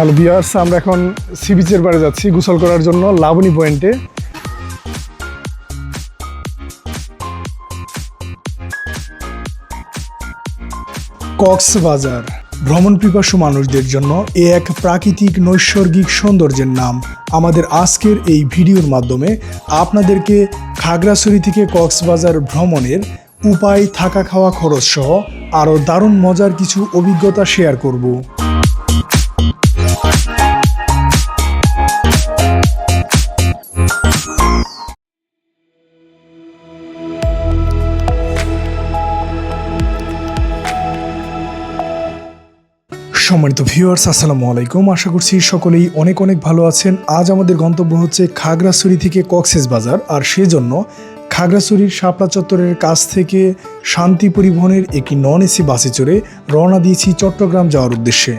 Hello বিয়ার্স আমরা এখন C বিচের বারে যাচ্ছি গোসল করার জন্য লাবণী পয়েন্টে কক্সবাজার ভ্রমণ পিপাসু মানুষদের জন্য এ এক প্রাকৃতিক নৈসর্গিক সৌন্দর্যের নাম। আমাদের আজকের এই ভিডিওর মাধ্যমে আপনাদেরকে খাগড়াছড়ি থেকে কক্সবাজার ভ্রমণের উপায় থাকা খাওয়া খরচ সহ আরও দারুণ মজার কিছু অভিজ্ঞতা শেয়ার করব। সম্মানিত ভিউয়ার্স আসসালামু আলাইকুম। আশা করছি সকলেই অনেক অনেক ভালো আছেন। আজ আমাদের গন্তব্য হচ্ছে খাগড়াছড়ি থেকে কক্সেস বাজার। আর সেজন্য খাগড়াছড়ির শাপলা চত্বরের কাছ থেকে শান্তি পরিবহনের একটি নন এসি বাসে চড়ে রওনা দিয়েছি চট্টগ্রাম যাওয়ার উদ্দেশ্যে।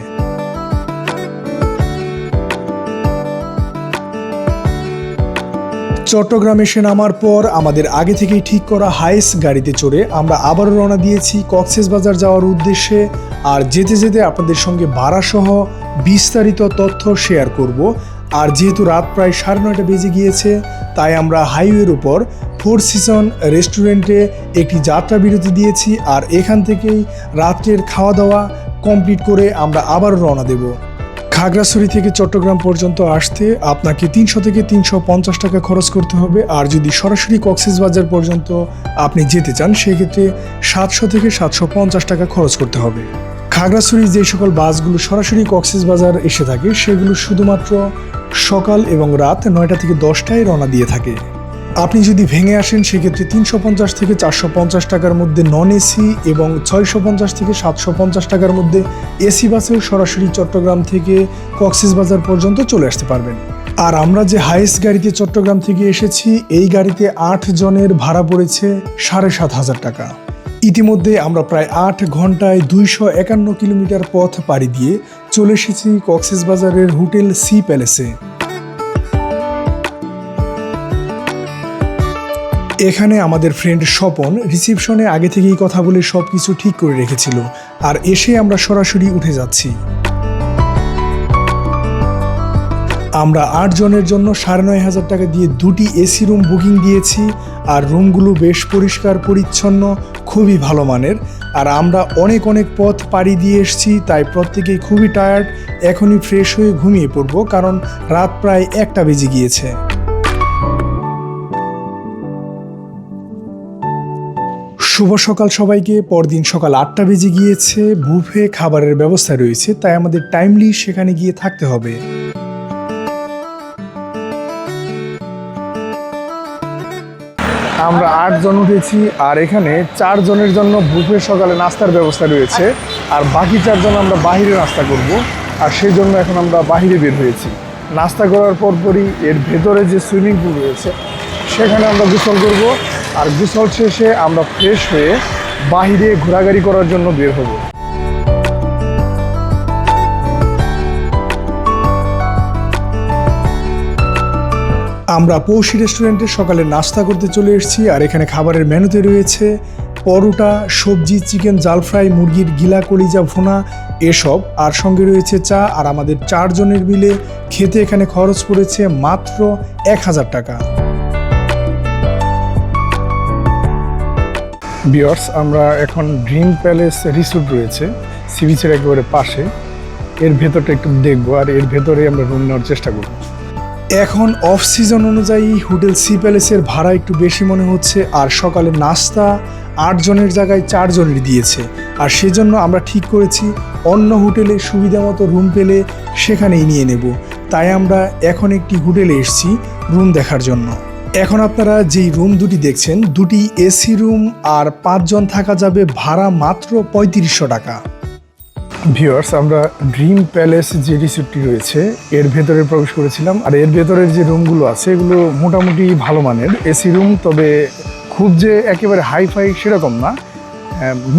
চট্টগ্রাম এসে নামার পর আমাদের আগে থেকেই ঠিক করা হাইস গাড়িতে চড়ে আমরা আবারও রওনা দিয়েছি কক্সেস বাজার যাওয়ার উদ্দেশ্যে। আর যেতে যেতে আপনাদের সঙ্গে ভাড়াসহ বিস্তারিত তথ্য শেয়ার করব। আর যেহেতু রাত প্রায় সাড়ে নয়টা বেজে গিয়েছে, তাই আমরা হাইওয়ের উপর ফোর সিজন রেস্টুরেন্টে একটি যাত্রা বিরতি দিয়েছি। আর এখান থেকেই রাত্রের খাওয়া দাওয়া কমপ্লিট করে আমরা আবারও রওনা দেবো। খাগড়াছড়ি থেকে চট্টগ্রাম পর্যন্ত আসতে আপনাকে তিনশো থেকে তিনশো পঞ্চাশ টাকা খরচ করতে হবে। আর যদি সরাসরি কক্সেস বাজার পর্যন্ত আপনি যেতে চান, সেক্ষেত্রে সাতশো থেকে সাতশো পঞ্চাশ টাকা খরচ করতে হবে। খাগড়াছড়ি যে সকল বাসগুলো সরাসরি কক্সেস বাজার এসে থাকে, সেগুলো শুধুমাত্র সকাল এবং রাত নয়টা থেকে দশটায় রওনা দিয়ে থাকে। আপনি যদি ভেঙে আসেন, সেক্ষেত্রে তিনশো পঞ্চাশ থেকে চারশো পঞ্চাশ টাকার মধ্যে নন এসি এবং ছয়শো পঞ্চাশ থেকে সাতশো পঞ্চাশ টাকার মধ্যে এসি বাসেও সরাসরি চট্টগ্রাম থেকে কক্সেস বাজার পর্যন্ত চলে আসতে পারবেন। আর আমরা যে হাইস্ট গাড়িতে চট্টগ্রাম থেকে এসেছি, এই গাড়িতে আট জনের ভাড়া পড়েছে সাড়ে সাত হাজার টাকা। ইতিমধ্যে আমরা প্রায় আট ঘন্টায় দুইশো একান্ন কিলোমিটার পথ পাড়ি দিয়ে চলে এসেছি কক্সেস বাজারের হোটেল সি প্যালেসে এখানে আমাদের ফ্রেন্ড স্বপন রিসিপশনে আগে থেকেই কথা বলে সব কিছু ঠিক করে রেখেছিল। আর এসে আমরা সরাসরি উঠে যাচ্ছি। আমরা আট জনের জন্য সাড়ে নয় হাজার টাকা দিয়ে দুটি এসি রুম বুকিং দিয়েছি, আর রুমগুলো বেশ পরিষ্কার, পরিচ্ছন্ন, খুবই ভালো মানের। আর আমরা অনেক অনেক পথ পাড়ি দিয়ে এসেছি, তাই প্রত্যেকেই খুবই টায়ার্ড এখনই ফ্রেশ হয়ে ঘুমিয়ে পড়ব, কারণ রাত প্রায় একটা বেজে গিয়েছে। শুভ সকাল সবাইকে। পরদিন সকাল আটটা বেজে গিয়েছে। বুফে খাবারের ব্যবস্থা রয়েছে, তাই আমাদের টাইমলি সেখানে গিয়ে থাকতে হবে। আমরা আটজন উঠেছি, আর এখানে চারজনের জন্য বুফে সকালে নাস্তার ব্যবস্থা রয়েছে। আর বাকি চারজন আমরা বাহিরে নাস্তা করব, আর সেই জন্য এখন আমরা বাহিরে বের হয়েছি। নাস্তা করার পরপরই এর ভেতরে যে সুইমিং পুল রয়েছে, সেখানে আমরা গোসল করব। আর গোসল শেষে আমরা ফ্রেশ হয়ে বাহিরে ঘোরাঘুরি করার জন্য বের হব। আমরা পৌষি রেস্টুরেন্টে সকালে নাস্তা করতে চলে এসেছি আর এখানে খাবারের মেনুতে রয়েছে পরোটা, সবজি, চিকেন, জাল ফ্রাই, মুরগির গিলা, কলিজা, ভুনা এসব। আর সঙ্গে রয়েছে চা আর আমাদের চারজনের মিলে খেতে এখানে খরচ পড়েছে মাত্র এক হাজার টাকা। বিয়ার্স আমরা এখন ড্রিম প্যালেস রিসোর্ট রয়েছে সি বিচের একেবারে পাশে। এর ভেতরটা একটু দেখব আর এর ভেতরে আমরা রুম নেওয়ার চেষ্টা করব। এখন অফ সিজন অনুযায়ী হোটেল সি প্যালেসের ভাড়া একটু বেশি মনে হচ্ছে, আর সকালে নাস্তা আট জনের জায়গায় চার জনের দিয়েছে। আর সেজন্য আমরা ঠিক করেছি, অন্য হোটেলে সুবিধা মতো রুম পেলে সেখানেই নিয়ে নেব। তাই আমরা এখন একটি হোটেলে এসেছি রুম দেখার জন্য। এখন আপনারা যেই রুম দুটি দেখছেন, দুটি এসি রুম আর পাঁচজন থাকা যাবে ভাড়া মাত্র পঁয়ত্রিশশো টাকা। ভিউয়ার্স আমরা ড্রিম প্যালেস যে রিসোর্টটি রয়েছে, এর ভেতরে প্রবেশ করেছিলাম। আর এর ভেতরের যে রুমগুলো আছে, এগুলো মোটামুটি ভালো মানের। এসি রুম তবে খুব যে একেবারে হাইফাই সেরকম না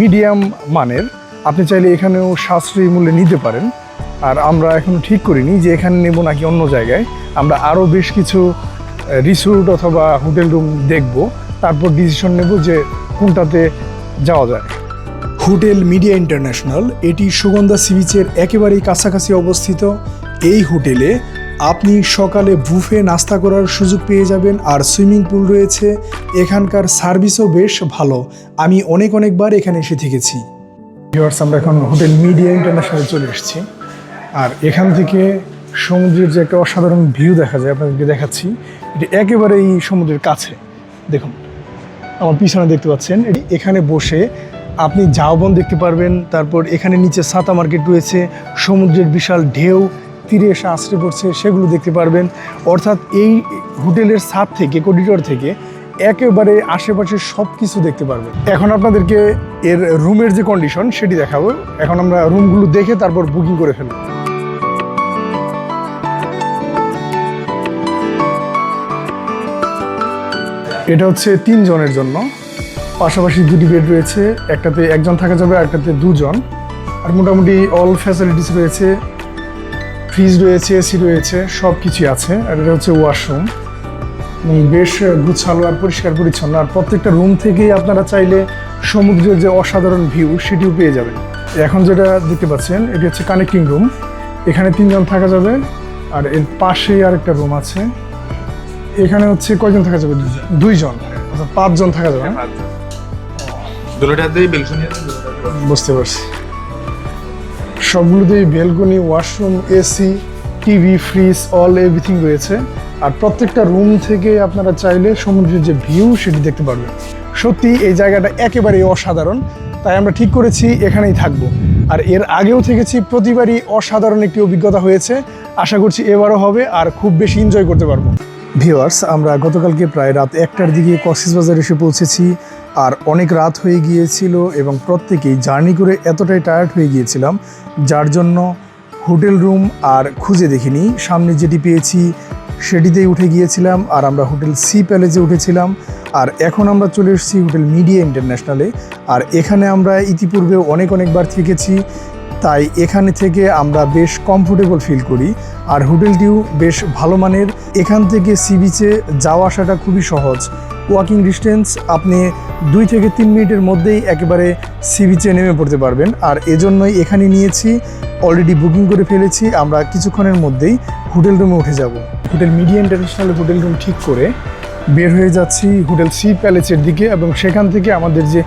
মিডিয়াম মানের। আপনি চাইলে এখানেও সাশ্রয়ী মূল্যে নিতে পারেন। আর আমরা এখনও ঠিক করিনি যে এখানে নেব নাকি অন্য জায়গায়। আমরা আরও বেশ কিছু রিসোর্ট অথবা হোটেল রুম দেখব তারপর ডিসিশন নেব যে কোনটাতে যাওয়া যায়। হোটেল মিডিয়া ইন্টারন্যাশনাল এটি সুগন্ধা সি বিচের একেবারেই কাছাকাছি অবস্থিত। এই হোটেলে আপনি সকালে বুফে নাস্তা করার সুযোগ পেয়ে যাবেন আর সুইমিং পুল রয়েছে। এখানকার সার্ভিসও বেশ ভালো। আমি অনেক অনেকবার এখানে এসে থেকেছি। আমরা এখন হোটেল মিডিয়া ইন্টারন্যাশনালে চলে এসেছি। আর এখান থেকে সমুদ্রের যে একটা অসাধারণ ভিউ দেখা যায়, আপনাদেরকে দেখাচ্ছি, এটি একেবারেই সমুদ্রের কাছে। দেখুন, আমার পিছনে দেখতে পাচ্ছেন, এটি- এখানে বসে আপনি ঝাউবন দেখতে পারবেন, তারপর এখানে নিচে সাতা মার্কেট রয়েছে, সমুদ্রের বিশাল ঢেউ, তীরে এসে আশ্রে পড়ছে, সেগুলো দেখতে পারবেন। অর্থাৎ এই হোটেলের ছাদ থেকে করিডোর থেকে একেবারে আশেপাশে সব কিছু দেখতে পারবেন। এখন আপনাদেরকে এর রুমের যে কন্ডিশন সেটি দেখাবো। এখন আমরা রুমগুলো দেখে তারপর বুকিং করে ফেলব। এটা হচ্ছে তিন জনের জন্য। পাশাপাশি দুটি বেড রয়েছে, একটাতে একজন থাকা যাবে আর একটাতে দুজন। আর মোটামুটি অল ফ্যাসিলিটিস রয়েছে ফ্রিজ রয়েছে এসি রয়েছে সব কিছুই আছে। আর এটা হচ্ছে ওয়াশরুম এবং বেশ গুছালো আর পরিষ্কার পরিচ্ছন্ন। আর প্রত্যেকটা রুম থেকেই আপনারা চাইলে সমুদ্রের যে অসাধারণ ভিউ সেটিও পেয়ে যাবেন। এখন যেটা দেখতে পাচ্ছেন, এটি হচ্ছে কানেক্টিং রুম এখানে তিনজন থাকা যাবে, আর এর পাশেই আরেকটা রুম আছে। এখানে হচ্ছে কয়জন থাকা যাবে? দুইজন। অর্থাৎ পাঁচজন থাকা যাবে? দুটোটাতেই বেলকনি বুঝতে পারছি। সবগুলোতেই balcony washroom AC TV fridge all everything রয়েছে। আর প্রত্যেকটা রুম থেকে আপনারা চাইলে সমুদ্রের যে ভিউ সেটি দেখতে পারবেন। সত্যি এই জায়গাটা একেবারেই অসাধারণ। তাই আমরা ঠিক করেছি এখানেই থাকব। আর এর আগেও থেকেছি প্রতিবারই অসাধারণ একটি অভিজ্ঞতা হয়েছে। আশা করছি এবারও হবে আর খুব বেশি এনজয় করতে পারব। ভিওয়ার্স আমরা গতকালকে প্রায় রাত একটার দিকে কক্সবাজার এসে পৌঁছেছি আর অনেক রাত হয়ে গিয়েছিল এবং প্রত্যেকেই জার্নি করে এতটাই টায়ার্ড হয়ে গিয়েছিলাম, যার জন্য হোটেল রুম আর খুঁজে দেখিনি। সামনে যেটি পেয়েছি, সেটিতেই উঠে গিয়েছিলাম আর আমরা হোটেল সি প্যালেসে উঠেছিলাম। আর এখন আমরা চলে এসেছি হোটেল মিডিয়া ইন্টারন্যাশনালে। আর এখানে আমরা ইতিপূর্বে অনেক অনেকবার থেকেছি। তাই এখানে থেকে আমরা বেশ কমফোর্টেবল ফিল করি। আর হোটেলটিও বেশ ভালো মানের। এখান থেকে সি বিচে যাওয়া আসাটা খুবই সহজ। ওয়াকিং ডিস্টেন্স আপনি দুই থেকে তিন মিনিটের মধ্যেই একেবারে সি বিচে নেমে পড়তে পারবেন। আর এজন্যই এখানে নিয়েছি অলরেডি বুকিং করে ফেলেছি। আমরা কিছুক্ষণের মধ্যেই হোটেল রুমে উঠে যাব। Hotel Media International hotel room ঠিক করে বের হয়ে যাচ্ছি হোটেল সি প্যালেসের দিকে এবং সেখান থেকে আমাদের যে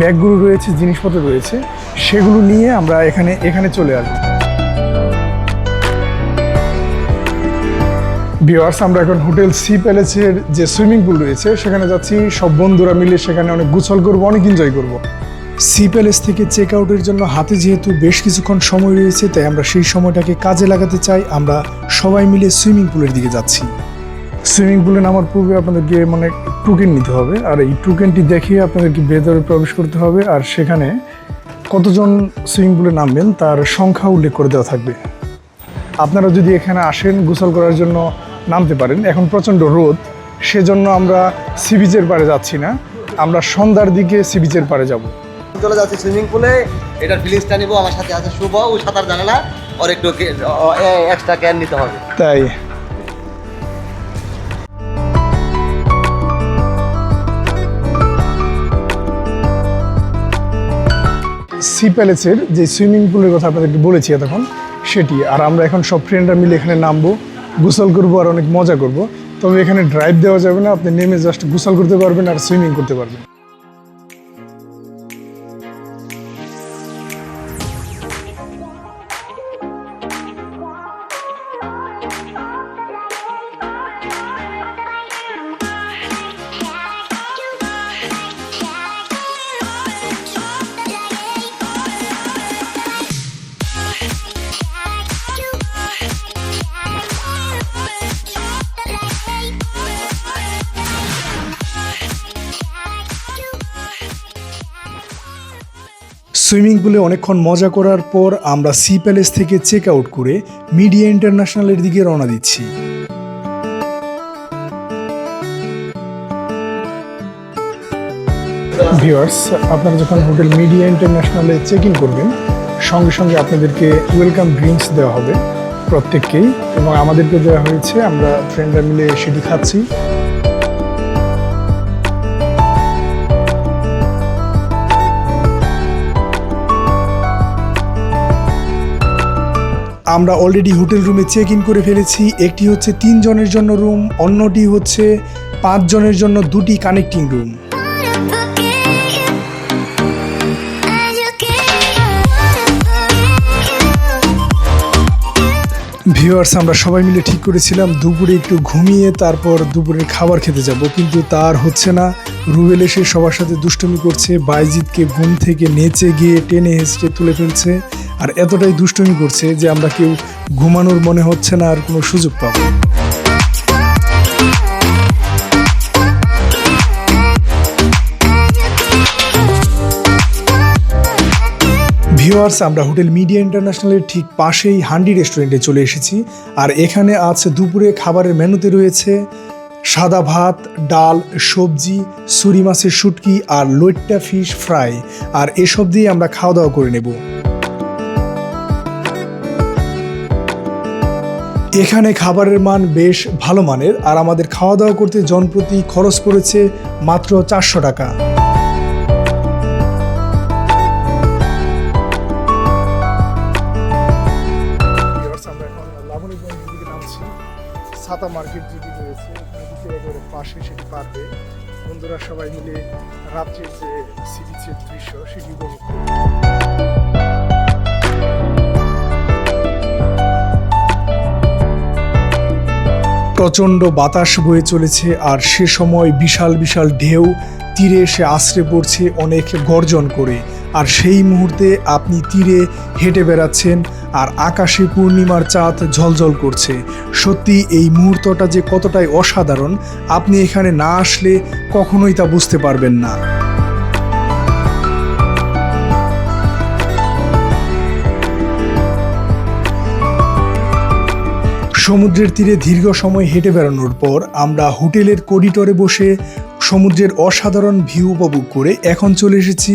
ব্যাগগুলো রয়েছে, জিনিসপত্র রয়েছে, সেগুলো নিয়ে আমরা এখানে এখানে চলে আসব। ভিওয়ার্স আমরা এখন হোটেল সি প্যালেসের যে সুইমিং পুল রয়েছে, সেখানে যাচ্ছি। সব বন্ধুরা মিলে সেখানে অনেক গুছল করব, অনেক এনজয় করব। সি প্যালেস থেকে চেক আউটের জন্য হাতে যেহেতু বেশ কিছুক্ষণ সময় রয়েছে, তাই আমরা সেই সময়টাকে কাজে লাগাতে চাই। আমরা সবাই মিলে সুইমিং পুলের দিকে যাচ্ছি। সুইমিং পুলে নামার পূর্বে আপনাদেরকে মানে টোকেন নিতে হবে। আর এই টোকেনটি দেখিয়ে আপনাদেরকে ভেতরে প্রবেশ করতে হবে। আর সেখানে কতজন সুইমিং পুলে নামবেন তার সংখ্যা উল্লেখ করে দেওয়া থাকবে। আপনারা যদি এখানে আসেন গোসল করার জন্য নামতে পারেন। এখন প্রচণ্ড রোদ সেজন্য আমরা সি বিচের পাড়ে যাচ্ছি না। আমরা সন্ধ্যার দিকে সি বিচের পাড়ে যাব। চলে যাচ্ছি সুইমিং পুলে। এটার ফিলিংসটা নিবো। আমার সাথে আছে শুভ। ও সাঁতার জানে না। ওর একটু এক্সট্রা কেয়ার নিতে হবে। তাই সি প্যালেসের যে সুইমিং পুলের কথা আপনাদেরকে বলেছি এতক্ষণ, সেটি। আর আমরা এখন সব ফ্রেন্ডরা মিলে এখানে নামবো, গোসল করব আর অনেক মজা করব। তবে এখানে ড্রাইভ দেওয়া যাবে না, আপনি নেমে জাস্ট গোসল করতে পারবেন আর সুইমিং করতে পারবেন। সুইমিং পুলে অনেকক্ষণ মজা করার পর আমরা সি প্যালেস থেকে চেক আউট করে মিডিয়া ইন্টারন্যাশনালের দিকে রওনা দিচ্ছি। ভিউয়ার্স, আপনারা যখন হোটেল মিডিয়া ইন্টারন্যাশনালে চেক ইন করবেন, সঙ্গে সঙ্গে আপনাদেরকে ওয়েলকাম ড্রিঙ্কস দেওয়া হবে প্রত্যেককেই এবং আমাদেরকে দেওয়া হয়েছে, আমরা ফ্রেন্ডরা মিলে সেটি খাচ্ছি। আমরা অলরেডি হোটেল রুমে চেক ইন করে ফেলেছি। একটি হচ্ছে তিন জনের জন্য রুম অন্যটি হচ্ছে পাঁচ জনের জন্য দুটি কানেক্টিং রুম ভিউয়ার্স আমরা সবাই মিলে ঠিক করেছিলাম, দুপুরে একটু ঘুমিয়ে তারপর দুপুরের খাবার খেতে যাব। কিন্তু তার হচ্ছে না। রুবেল এসে সবার সাথে দুষ্টুমি করছে। বাইজিৎকে ঘুম থেকে নেচে গিয়ে টেনে হেসড়ে তুলে ফেলছে। আর এতটাই দুষ্টুমি করছে যে আমরা কেউ ঘুমানোর মনে হচ্ছে না আর কোনো সুযোগ পাবো ভিউয়ার্স আমরা হোটেল মিডিয়া ইন্টারন্যাশনালের ঠিক পাশেই হান্ডি রেস্টুরেন্টে চলে এসেছি আর এখানে আজ দুপুরে খাবারের মেনুতে রয়েছে সাদা ভাত, ডাল, সবজি, সুরি মাছের শুটকি আর লইট্টা ফিশ ফ্রাই। আর এসব দিয়ে আমরা খাওয়া দাওয়া করে নেব। এখানে খাবারের মান বেশ ভালো মানের, আর আমাদের খাওয়া দাওয়া করতে জনপ্রতি খরচ পড়েছে মাত্র চারশো টাকা। ছাতা মার্কেট যেটি রয়েছে একেবারে পাশে সেটি পারবে। বন্ধুরা সবাই মিলে রাত্রের যে সি বিচের দৃশ্য, সেটি উপভোগ করবে প্রচণ্ড বাতাস বয়ে চলেছে আর সে সময় বিশাল বিশাল ঢেউ, তীরে এসে আশ্রে পড়ছে অনেক গর্জন করে। আর সেই মুহূর্তে আপনি তীরে হেঁটে বেড়াচ্ছেন আর আকাশে পূর্ণিমার চাঁদ ঝলঝল করছে। সত্যি এই মুহূর্তটা যে কতটাই অসাধারণ, আপনি এখানে না আসলে কখনোই তা বুঝতে পারবেন না। সমুদ্রের তীরে দীর্ঘ সময় হেঁটে বেড়ানোর পর আমরা হোটেলের করিডোরে বসে সমুদ্রের অসাধারণ ভিউ উপভোগ করে এখন চলে এসেছি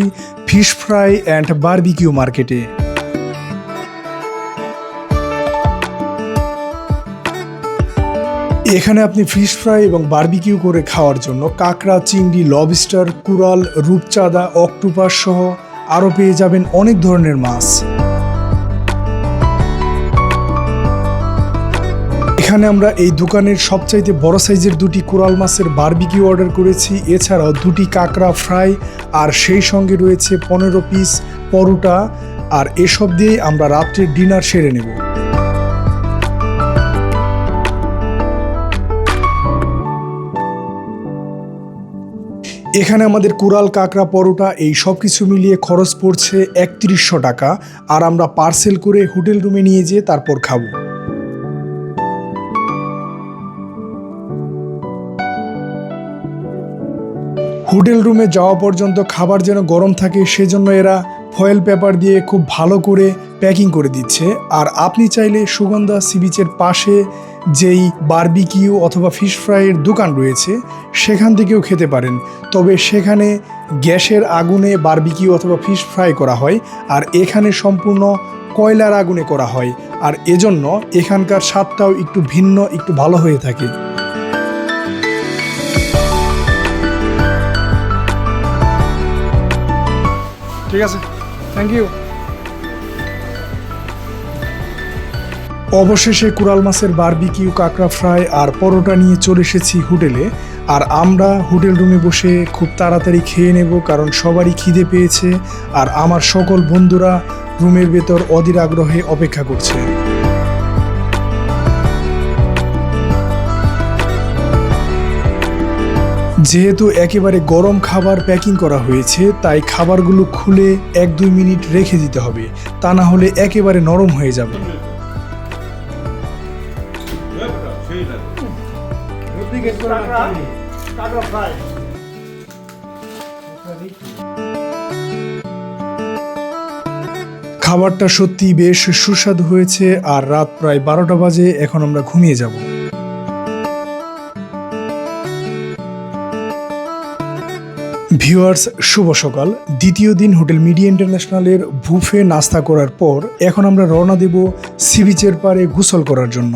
ফিশ ফ্রাই অ্যান্ড বারবিকিউ মার্কেটে। এখানে আপনি ফিশ ফ্রাই এবং বারবিকিউ করে খাওয়ার জন্য কাঁকড়া, চিংড়ি, লবস্টার কুরাল রূপচাঁদা, অক্টোপাস সহ আরও পেয়ে যাবেন অনেক ধরনের মাছ। এখানে আমরা এই দোকানের সবচাইতে বড় সাইজের দুটি কোরাল মাছের বারবিকিউ অর্ডার করেছি। এছাড়াও দুটি কাঁকড়া ফ্রাই আর সেই সঙ্গে রয়েছে পনেরো পিস পরোটা। আর এসব দিয়েই আমরা রাত্রের ডিনার সেরে নেব। এখানে আমাদের কুরাল, কাঁকড়া, পরোটা এই সব কিছু মিলিয়ে খরচ পড়ছে একত্রিশশো টাকা। আর আমরা পার্সেল করে হোটেল রুমে নিয়ে যেয়ে তারপর খাব। হোটেল রুমে যাওয়া পর্যন্ত খাবার যেন গরম থাকে, সেজন্য এরা ফয়েল পেপার দিয়ে খুব ভালো করে প্যাকিং করে দিচ্ছে। আর আপনি চাইলে সুগন্ধা সি বিচের পাশে যেই বারবিকিউ অথবা ফিশ ফ্রাইয়ের দোকান রয়েছে, সেখান থেকেও খেতে পারেন। তবে সেখানে গ্যাসের আগুনে বারবিকিউ অথবা ফিশ ফ্রাই করা হয়, আর এখানে সম্পূর্ণ কয়লার আগুনে করা হয়। আর এজন্য এখানকার স্বাদটাও একটু ভিন্ন, একটু ভালো হয়ে থাকে। ঠিক আছে থ্যাংক ইউ অবশেষে কুরাল মাছের বারবিকিউ কাঁকড়া ফ্রাই আর পরোটা নিয়ে চলে এসেছি হোটেলে। আর আমরা হোটেল রুমে বসে খুব তাড়াতাড়ি খেয়ে নেব কারণ সবারই খিদে পেয়েছে আর আমার সকল বন্ধুরা রুমের ভেতর অধীর আগ্রহে অপেক্ষা করছে। যেহেতু একেবারে গরম খাবার প্যাকিং করা হয়েছে, তাই খাবারগুলো খুলে এক দুই মিনিট রেখে দিতে হবে। তা না হলে একেবারে নরম হয়ে যাবে। খাবারটা সত্যি বেশ সুস্বাদু হয়েছে, আর রাত প্রায় বারোটা বাজে, এখন আমরা ঘুমিয়ে যাব। ভিউয়ার্স, শুভ সকাল। দ্বিতীয় দিন হোটেল মিডিয়া ইন্টারন্যাশনালের বুফে নাস্তা করার পর এখন আমরা রওনা দেব সি বিচের পারে গোসল করার জন্য।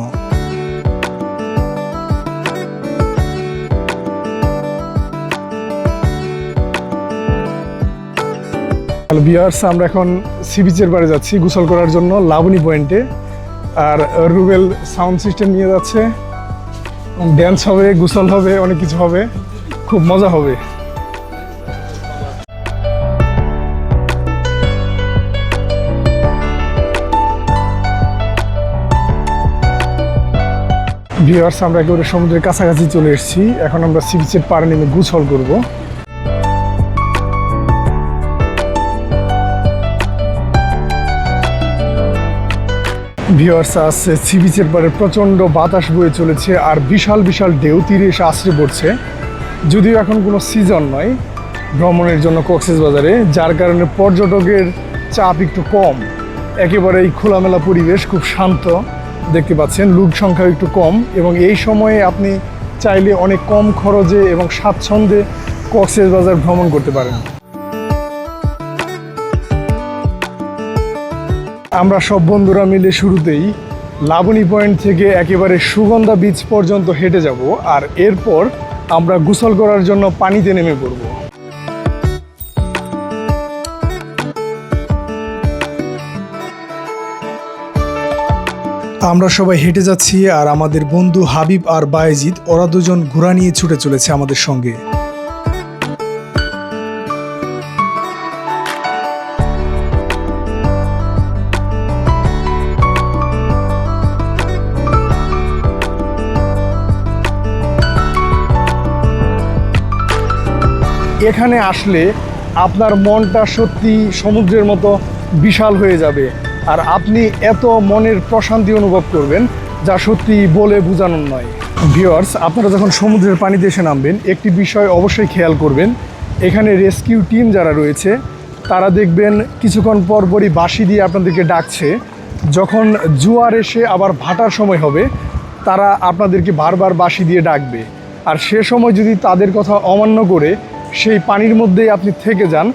বিয়ার্স আমরা এখন সি বিচের পাড়ে যাচ্ছি গোসল করার জন্য লাবণী পয়েন্টে। আর রুবেল সাউন্ড সিস্টেম নিয়ে যাচ্ছে। ড্যান্স হবে, গুসল হবে, অনেক কিছু হবে। খুব মজা হবে। ভিওয়ার্স আমরা একেবারে সমুদ্রের কাছাকাছি চলে এসেছি। এখন আমরা সি বিচের পাড়ে নেমে গুছল করব। ভিওয়ার্স আসছে সি বিচের পাড়ে প্রচণ্ড বাতাস বয়ে চলেছে আর বিশাল বিশাল ঢেউ, তীরে এসে আশ্রে পড়ছে। যদিও এখন কোনো সিজন নয় ভ্রমণের জন্য কক্সেস বাজারে, যার কারণে পর্যটকের চাপ একটু কম। একেবারেই খোলামেলা পরিবেশ, খুব শান্ত। দেখতে পাচ্ছেন, লোক সংখ্যা একটু কম এবং এই সময়ে আপনি চাইলে অনেক কম খরচে এবং স্বাচ্ছন্দ্যে কক্সেস বাজার ভ্রমণ করতে পারেন। আমরা সব বন্ধুরা মিলে শুরুতেই লাবণী পয়েন্ট থেকে একেবারে সুগন্ধা বিচ পর্যন্ত হেঁটে যাব আর এরপর আমরা গোসল করার জন্য পানিতে নেমে পড়ব। আমরা সবাই হেঁটে যাচ্ছি আর আমাদের বন্ধু হাবিব আর বায়েজিৎ ওরা দুজন ঘোড়া নিয়ে ছুটে চলেছে আমাদের সঙ্গে। এখানে আসলে আপনার মনটা সত্যি সমুদ্রের মতো বিশাল হয়ে যাবে। আর আপনি এত মনের প্রশান্তি অনুভব করবেন যা সত্যি বলে বোঝানোর নয়। ভিওয়ার্স আপনারা যখন সমুদ্রের পানিতে এসে নামবেন, একটি বিষয় অবশ্যই খেয়াল করবেন। এখানে রেস্কিউ টিম যারা রয়েছে, তারা দেখবেন কিছুক্ষণ পরপরই বাঁশি দিয়ে আপনাদেরকে ডাকছে। যখন জোয়ার এসে আবার ভাটার সময় হবে, তারা আপনাদেরকে বারবার বাঁশি দিয়ে ডাকবে। আর সে সময় যদি তাদের কথা অমান্য করে, সেই পানির মধ্যেই আপনি থেকে যান,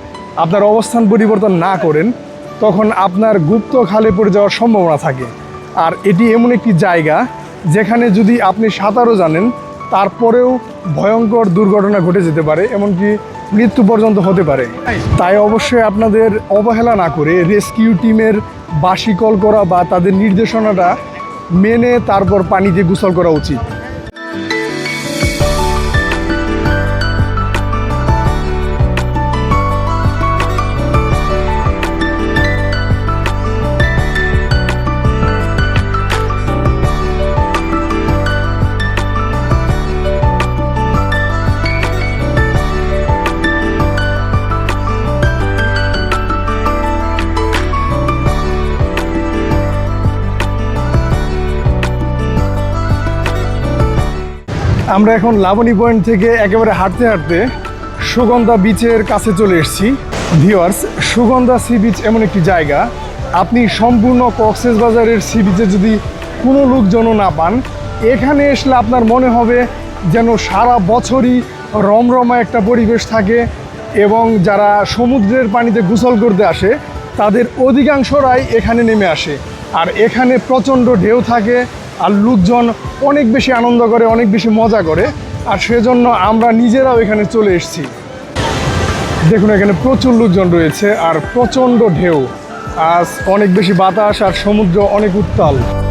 আপনার অবস্থান পরিবর্তন না করেন তখন আপনার গুপ্ত খালে পড়ে যাওয়ার সম্ভাবনা থাকে। আর এটি এমন একটি জায়গা যেখানে যদি আপনি সাঁতারও জানেন, তারপরেও ভয়ঙ্কর দুর্ঘটনা ঘটে যেতে পারে, এমনকি মৃত্যু পর্যন্ত হতে পারে। তাই অবশ্যই আপনাদের অবহেলা না করে রেস্কিউ টিমের বাসি কল করা বা তাদের নির্দেশনাটা মেনে তারপর পানিতে গোসল করা উচিত। আমরা এখন লাবণী পয়েন্ট থেকে একেবারে হাঁটতে হাঁটতে সুগন্ধা বিচের কাছে চলে এসেছি। ভিওয়ার্স সুগন্ধা সি বিচ এমন একটি জায়গা। আপনি সম্পূর্ণ কক্সেস বাজারের সি বিচে যদি কোনো লোকজনও না পান, এখানে আসলে আপনার মনে হবে যেন সারা বছরই রমরমা একটা পরিবেশ থাকে এবং যারা সমুদ্রের পানিতে গোসল করতে আসে, তাদের অধিকাংশরাই এখানে নেমে আসে। আর এখানে প্রচণ্ড ঢেউ থাকে আর লোকজন অনেক বেশি আনন্দ করে, অনেক বেশি মজা করে। আর সেজন্য আমরা নিজেরাও এখানে চলে এসেছি। দেখুন, এখানে প্রচুর লোকজন রয়েছে আর প্রচণ্ড ঢেউ। আজ অনেক বেশি বাতাস আর সমুদ্র অনেক উত্তাল।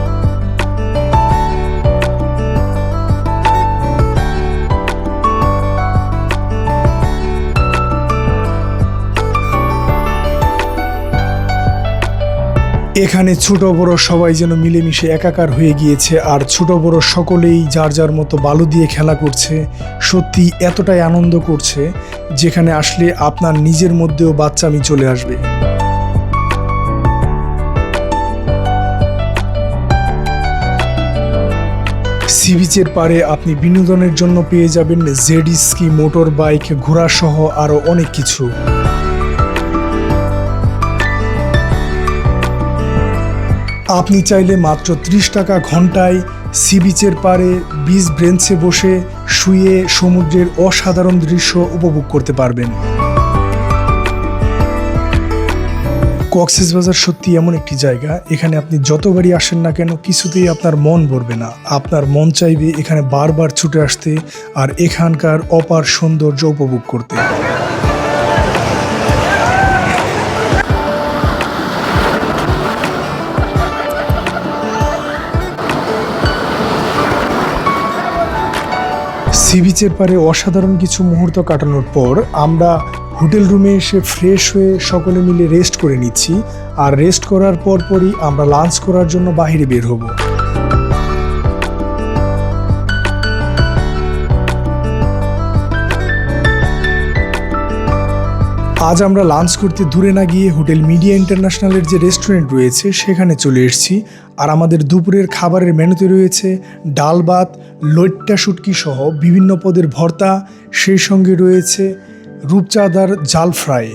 এখানে ছোট বড় সবাই যেন মিলেমিশে একাকার হয়ে গিয়েছে, আর ছোট বড় সকলেই যার যার মতো বালু দিয়ে খেলা করছে, সত্যি এতটাই আনন্দ করছে, যেখানে আসলে আপনার নিজের মধ্যেও বাচ্চামি চলে আসবে। সি বিচের পারে আপনি বিনোদনের জন্য পেয়ে যাবেন জেড স্কি, মোটর বাইক ঘোড়া সহ আরও অনেক কিছু। আপনি চাইলে মাত্র ত্রিশ টাকা ঘন্টায় সি বিচের পারে বিচ ব্রেঞ্চে বসে শুয়ে সমুদ্রের অসাধারণ দৃশ্য উপভোগ করতে পারবেন। কক্সেস বাজার সত্যি এমন একটি জায়গা, এখানে আপনি যতবারই আসেন না কেন কিছুতেই আপনার মন ভরবে না। আপনার মন চাইবে এখানে বারবার ছুটে আসতে আর এখানকার অপার সৌন্দর্য উপভোগ করতে। সি বিচের পারে অসাধারণ কিছু মুহূর্ত কাটানোর পর আমরা হোটেল রুমে এসে ফ্রেশ হয়ে সকলে মিলে রেস্ট করে নিচ্ছি। আর রেস্ট করার পরপরই আমরা লাঞ্চ করার জন্য বাহিরে বের হব। আজ আমরা লাঞ্চ করতে দূরে না গিয়ে হোটেল মিডিয়া ইন্টারন্যাশনালের যে রেস্টুরেন্ট রয়েছে, সেখানে চলে এসেছি। আর আমাদের দুপুরের খাবারের মেনুতে রয়েছে ডাল ভাত, লইট্টা শুটকি সহ বিভিন্ন পদের ভর্তা, সেই সঙ্গে রয়েছে রূপচাঁদার জাল ফ্রাই।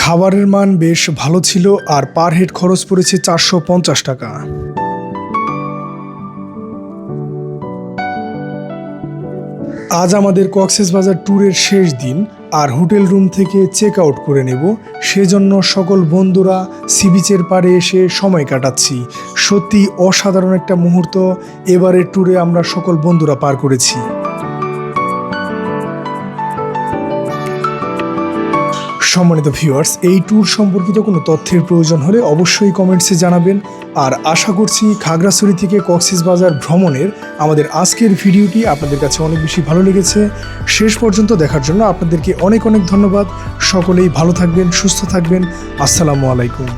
খাবারের মান বেশ ভালো ছিল আর পার হেড খরচ পড়েছে চারশো পঞ্চাশ টাকা। আজ আমাদের কক্সেস বাজার ট্যুরের শেষ দিন, আর হোটেল রুম থেকে চেক আউট করে নেব। সেজন্য সকল বন্ধুরা সি বিচের পাড়ে এসে সময় কাটাচ্ছি। সত্যি অসাধারণ একটা মুহূর্ত, এবারের ট্যুরে আমরা সকল বন্ধুরা পার করেছি। সম্মানিত ভিউয়ার্স এই ট্যুর সম্পর্কিত কোনো তথ্যের প্রয়োজন হলে অবশ্যই কমেন্টসে জানাবেন। আর আশা করছি খাগড়াছড়ি থেকে কক্সিস বাজার ভ্রমণের আমাদের আজকের ভিডিওটি আপনাদের কাছে অনেক বেশি ভালো লেগেছে। শেষ পর্যন্ত দেখার জন্য আপনাদেরকে অনেক অনেক ধন্যবাদ। সকলেই ভালো থাকবেন, সুস্থ থাকবেন। আসসালামু আলাইকুম।